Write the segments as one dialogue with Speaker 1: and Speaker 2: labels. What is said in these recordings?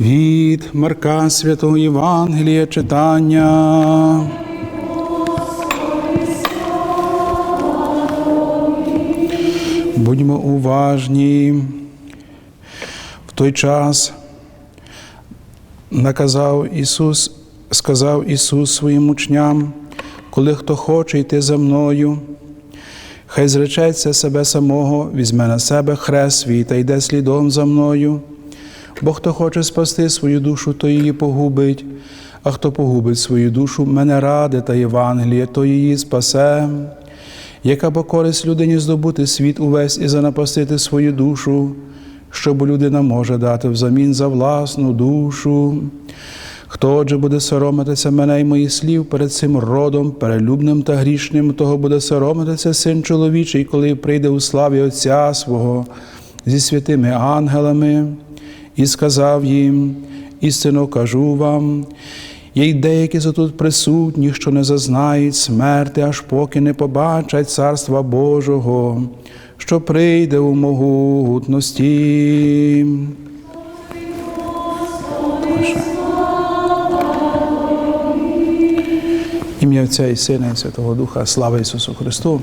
Speaker 1: Від Марка Святого Євангелія читання. Будьмо уважні. В той час наказав Ісус, сказав Ісус своїм учням, коли хто хоче йти за мною, хай зречеться себе самого, візьме на себе хрест свій та йде слідом за мною. Бо хто хоче спасти свою душу, то її погубить, а хто погубить свою душу, мене ради та Євангеліє, то її спасе. Яка бо користь людині здобути світ увесь і занапастити свою душу, що людина може дати взамін за власну душу. Хто отже буде соромитися мене і моїх слів перед цим родом, перелюбним та грішним, того буде соромитися син чоловічий, коли прийде у славі Отця свого зі святими ангелами, і сказав їм: істинно кажу вам. Є й деякі за тут присутні, що не зазнають смерти, аж поки не побачать Царства Божого, що прийде у могутності. Ім'я Отця і Сина і Святого Духа, слава Ісусу Христу.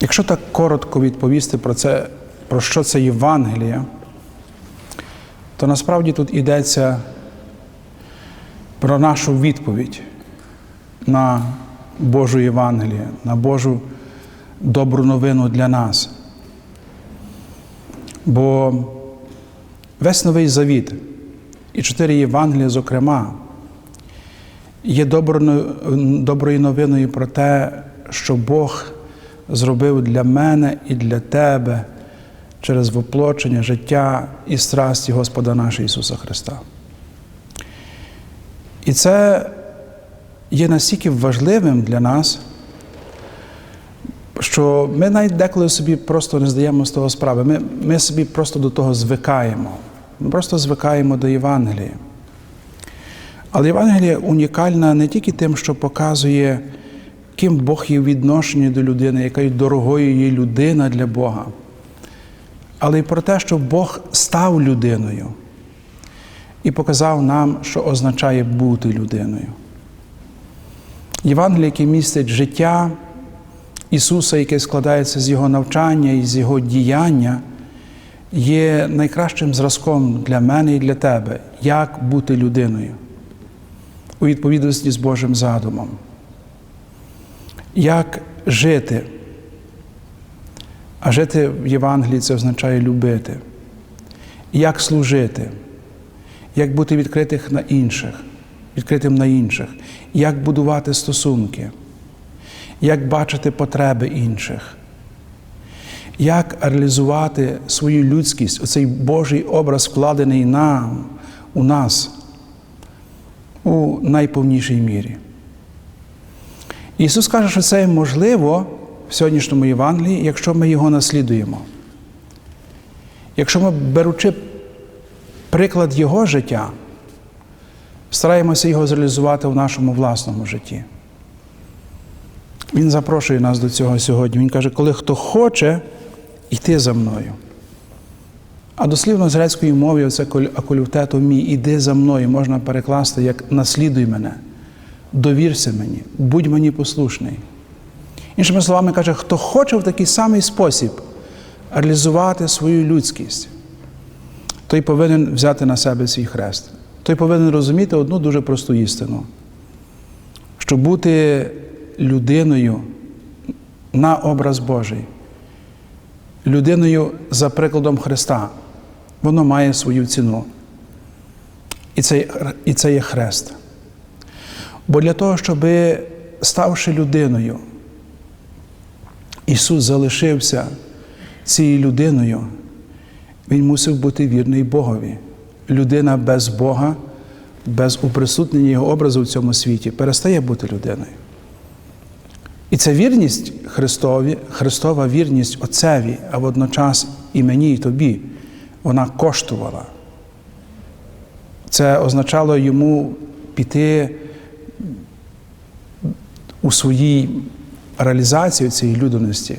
Speaker 1: Якщо так коротко відповісти про це, про що це Євангелія, то насправді тут йдеться про нашу відповідь на Божу Євангеліє, на Божу добру новину для нас. Бо весь новий завіт і чотири Євангелія, зокрема, є доброю новиною про те, що Бог зробив для мене і для тебе через воплочення життя і страсті Господа нашого Ісуса Христа. І це є настільки важливим для нас, що ми навіть деколи собі просто не здаємо з того справи. Ми, ми собі просто до того звикаємо. Ми просто звикаємо до Євангелія. Але Євангелія унікальна не тільки тим, що показує, ким Бог є в відношенні до людини, яка є дорогою є людина для Бога, але й про те, що Бог став людиною і показав нам, що означає бути людиною. Євангеліє, яке містить життя Ісуса, яке складається з Його навчання і з Його діяння, є найкращим зразком для мене і для тебе, як бути людиною у відповідності з Божим задумом. Як жити? А жити в Євангелії це означає любити. Як служити? Як бути відкритих на інших, відкритим на інших, як будувати стосунки, як бачити потреби інших, як реалізувати свою людськість, оцей Божий образ, вкладений нам, у нас у найповнішій мірі. Ісус каже, що це можливо в сьогоднішньому Євангелії, якщо ми його наслідуємо. Якщо ми, беручи приклад Його життя, стараємося його зреалізувати в нашому власному житті. Він запрошує нас до цього сьогодні. Він каже, коли хто хоче йти за мною. А дослівно з грецької мови це акулютето мій, іди за мною, можна перекласти як наслідуй мене, довірся мені, будь мені послушний. Іншими словами, каже, хто хоче в такий самий спосіб реалізувати свою людськість, той повинен взяти на себе свій хрест. Той повинен розуміти одну дуже просту істину, що бути людиною на образ Божий, людиною за прикладом Христа, воно має свою ціну. І це, і це є хрест. Бо для того, щоб, ставши людиною, Ісус залишився цією людиною, Він мусив бути вірний Богові. Людина без Бога, без уприсутнення Його образу в цьому світі перестає бути людиною. І ця вірність Христові, Христова вірність Отцеві, а водночас і мені, і тобі, вона коштувала. Це означало йому піти у своїй реалізації цієї людяності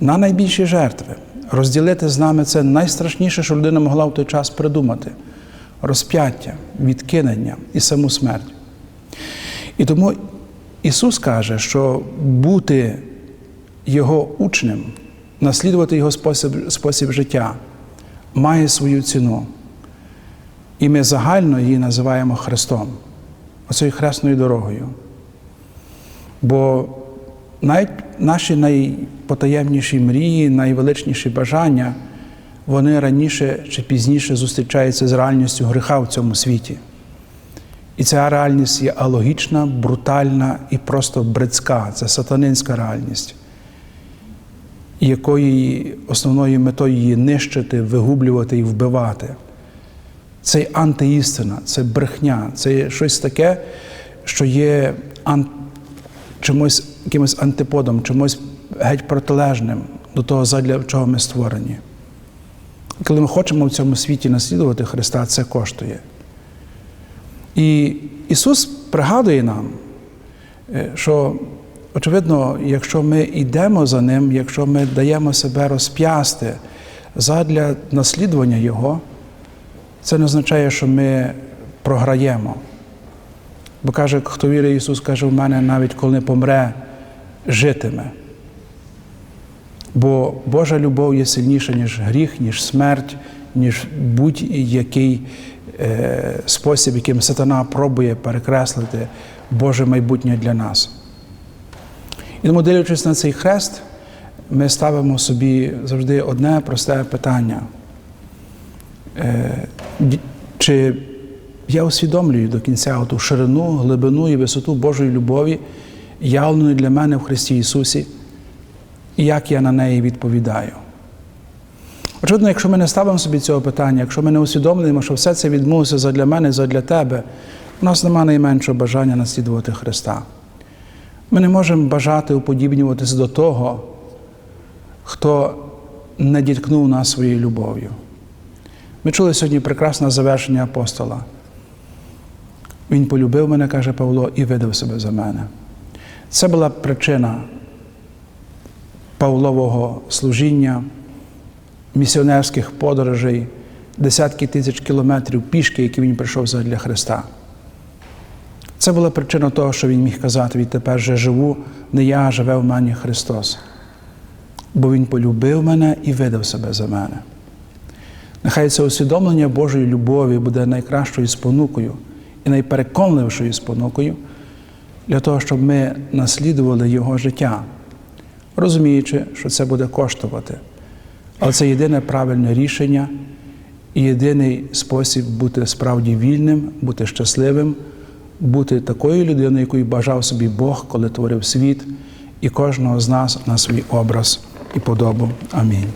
Speaker 1: на найбільші жертви. Розділити з нами це найстрашніше, що людина могла в той час придумати. розп'яття, відкинення і саму смерть. І тому Ісус каже, що бути Його учнем, наслідувати Його спосіб, спосіб життя має свою ціну. І ми загально її називаємо Христом, оцею хресною дорогою. Бо навіть наші найпотаємніші мрії, найвеличніші бажання, вони раніше чи пізніше зустрічаються з реальністю гріха в цьому світі. І ця реальність є алогічна, брутальна і просто бридська, це сатанинська реальність, якої основною метою є нищити, вигублювати і вбивати. Це антиістина, це брехня, це щось таке, що є ан... чимось, якимось антиподом, чимось геть протилежним до того, задля чого ми створені. Коли ми хочемо в цьому світі наслідувати Христа, це коштує. І Ісус пригадує нам, е, що, очевидно, якщо ми йдемо за Ним, якщо ми даємо себе розп'ясти задля наслідування Його, це не означає, що ми програємо. Бо каже, хто вірить Ісус, каже, в мене навіть коли не помре, житиме. Бо Божа любов є сильніша, ніж гріх, ніж смерть, ніж будь-який е, спосіб, яким сатана пробує перекреслити Боже майбутнє для нас. І тому, дивлячись на цей хрест, ми ставимо собі завжди одне просте питання. Е, чи я усвідомлюю до кінця ту ширину, глибину і висоту Божої любові, явленої для мене в Христі Ісусі, і як я на неї відповідаю? Очевидно, якщо ми не ставимо собі цього питання, якщо ми не усвідомлюємо, що все це відбулося задля мене, задля тебе, у нас немає найменшого бажання наслідувати Христа. Ми не можемо бажати уподібнюватися до того, хто не діткнув нас своєю любов'ю. Ми чули сьогодні прекрасне завершення апостола. Він полюбив мене, каже Павло, і видав себе за мене. Це була причина Павлового служіння, місіонерських подорожей, десятки тисяч кілометрів пішки, які він прийшов задля Христа. Це була причина того, що він міг казати, відтепер же живу, не я, а живе в мені Христос. Бо Він полюбив мене і видав себе за мене. Нехай це усвідомлення Божої любові буде найкращою спонукою і найпереконливішою спонукою для того, щоб ми наслідували Його життя, розуміючи, що це буде коштувати. Але це єдине правильне рішення і єдиний спосіб бути справді вільним, бути щасливим, бути такою людиною, якою бажав собі Бог, коли творив світ, і кожного з нас на свій образ і подобу. Амінь.